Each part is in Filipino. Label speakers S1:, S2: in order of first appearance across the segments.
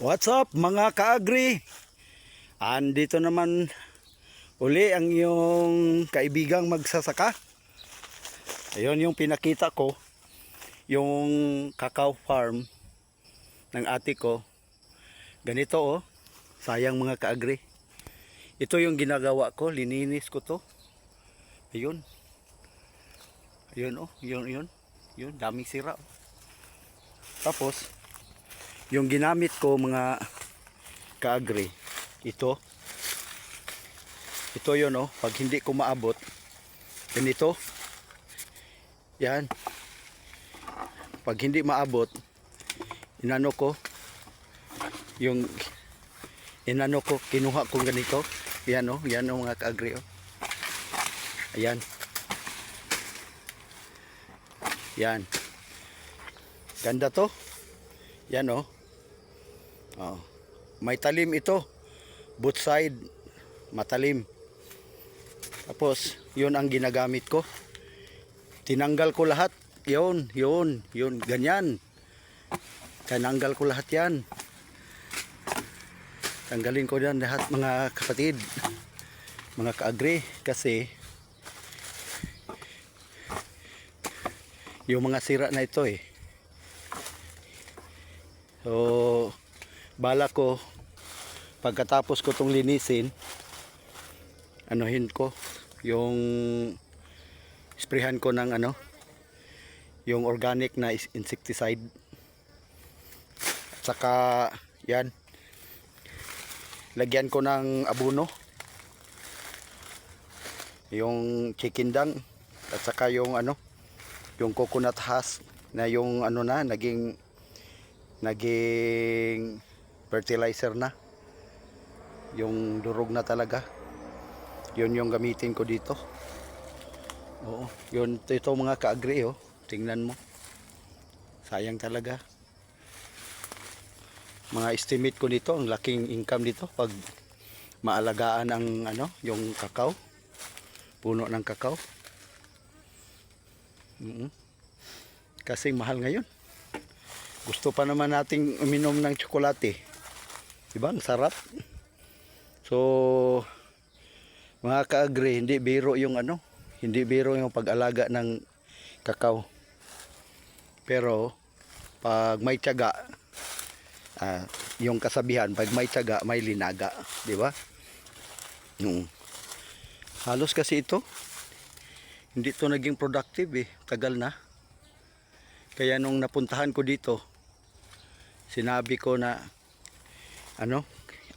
S1: What's up mga kaagri? Andito naman uli ang iyong kaibigang magsasaka. Ayun yung pinakita ko, yung cacao farm ng ate ko. Ganito oh, sayang mga kaagri. Ito yung ginagawa ko, lininis ko to. Ayun. Ayun oh, yun, yun. Yun, daming sira. oh. Tapos, yung ginamit ko mga kaagri ito. Ito yun oh. Pag hindi ko maabot ganito. Yan. Pag hindi maabot inano ko yung inano ko kinuha ko ganito. Yan oh. Yan oh mga kaagri oh. Ayan. Yan. Ganda to. Yan oh Oh. May talim ito. Both side matalim. Tapos, 'yun ang ginagamit ko. Tinanggal ko lahat. 'Yun, 'yun, 'yun, ganyan. Tinanggal ko lahat 'yan. Tanggalin ko 'yan lahat mga kapatid. Mga kaagri kasi yung mga sira na ito eh. So, bala ko. Pagkatapos ko tong linisin anuhin ko yung sprayhan ko ng ano yung organic na insecticide. At saka yan. Lagyan ko ng abono yung chicken dung at saka yung ano yung coconut husk na yung ano na naging naging fertilizer na. Yung durog na talaga. Yun yung gamitin ko dito. Oo yun ito, ito mga kaagri oh. Tingnan mo. Sayang talaga. Mga estimate ko dito ang laking income dito pag maalagaan ang ano yung kakao. Puno ng kakao. Mhm. kasi mahal ngayon. Gusto pa naman nating uminom ng tsokolate. Diba? Ang sarap. So, mga ka-agree, hindi biro yung ano, hindi biro yung pag-alaga ng kakao. Pero, pag may tiyaga, ah, yung kasabihan, pag may tiyaga, may linaga. Di ba? Mm. Halos kasi ito, hindi to naging productive eh. Tagal na. Kaya nung napuntahan ko dito, sinabi ko na ano,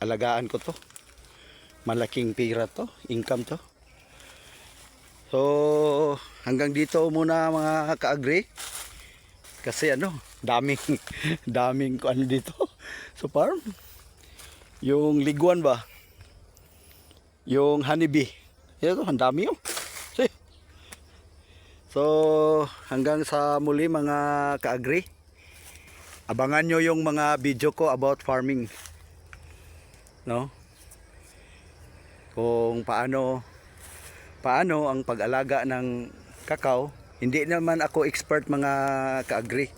S1: alagaan ko to. Malaking pira to, income to. So, hanggang dito muna mga ka-agree. Kasi ano, daming daming ko ano dito sa farm. Yung liguan ba? Yung honeybee. Ito, ang dami yun. See? So, hanggang sa muli mga ka-agree. Abangan nyo yung mga video ko about farming. No? Kung paano paano ang pag-alaga ng kakao. Hindi naman ako expert mga ka-agree.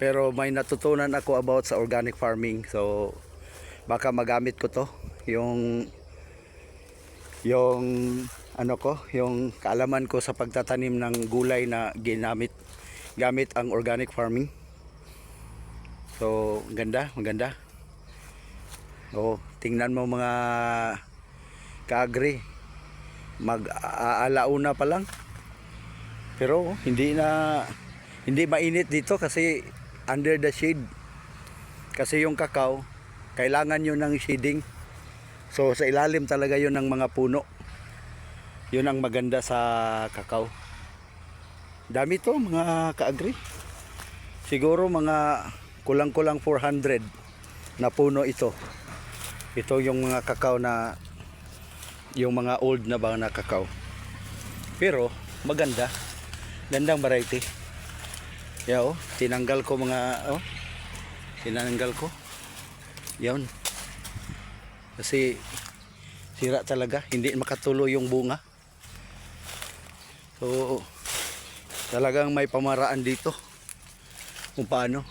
S1: Pero may natutunan ako about sa organic farming. So, baka magamit ko to. Yung yung ano ko, yung kaalaman ko sa pagtatanim ng gulay na ginamit gamit ang organic farming. So, ganda, maganda. Oh, tingnan mo mga kaagri. Mag-aalauna pa lang. Pero hindi na hindi mainit dito kasi under the shade. Kasi yung kakao, kailangan yun ng shading. So sa ilalim talaga yun ng mga puno. Yun ang maganda sa kakao. Dami to mga kaagri. Siguro mga kulang-kulang 400 na puno ito. Ito yung mga kakao na yung mga old na ba na kakao. Pero maganda. Gandang variety. Yeah, oh, tinanggal ko mga oh. Tinanggal ko. Yan. Kasi sira talaga, hindi makatuloy yung bunga. So talagang may pamaraan dito kung paano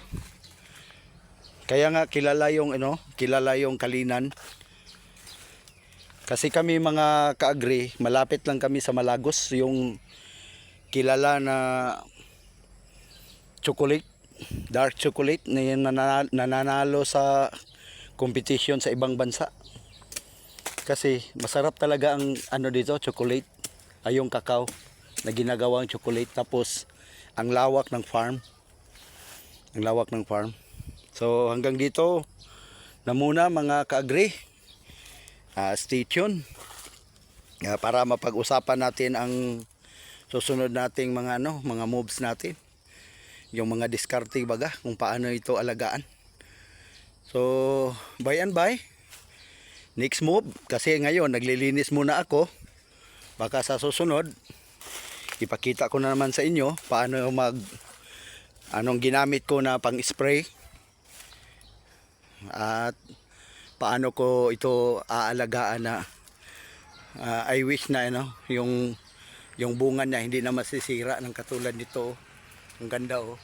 S1: Kaya nga kilala yung ano, kilala yung Kalinan. Kasi kami mga kaagri, malapit lang kami sa Malagos, yung kilala na chocolate, dark chocolate na yung nana- nananalo sa competition sa ibang bansa. Kasi masarap talaga ang ano dito, chocolate, ay yung kakao na ginagawang chocolate tapos ang lawak ng farm. Ang lawak ng farm. So hanggang dito na muna mga kaagri. Ah, stay tuned. Ah, para mapag-usapan natin ang susunod nating mga ano, mga moves natin. Yung mga diskarte baga kung paano ito alagaan. So, by and by. Next move kasi ngayon naglilinis muna ako. Baka sa susunod ipakita ko na naman sa inyo paano mag anong ginamit ko na pang spray at paano ko ito aalagaan na ah, I wish na ano yung yung bunga niya hindi na masisira ng katulad nito. Ang ganda oh.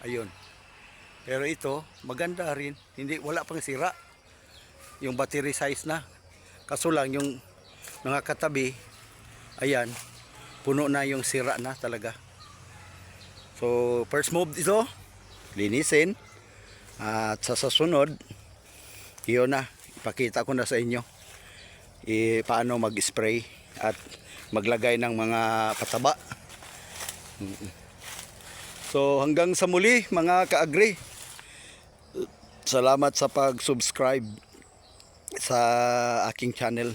S1: Ayun. Pero ito maganda rin. Hindi wala pang sira. Yung battery size na. Kaso lang yung mga katabi ayan puno na yung sira na talaga. So first move ito. Linisin at sa susunod yun na ipakita ko na sa inyo i paano mag-spray at maglagay ng mga pataba. So hanggang sa muli mga kaagri. Salamat sa pag-subscribe sa aking channel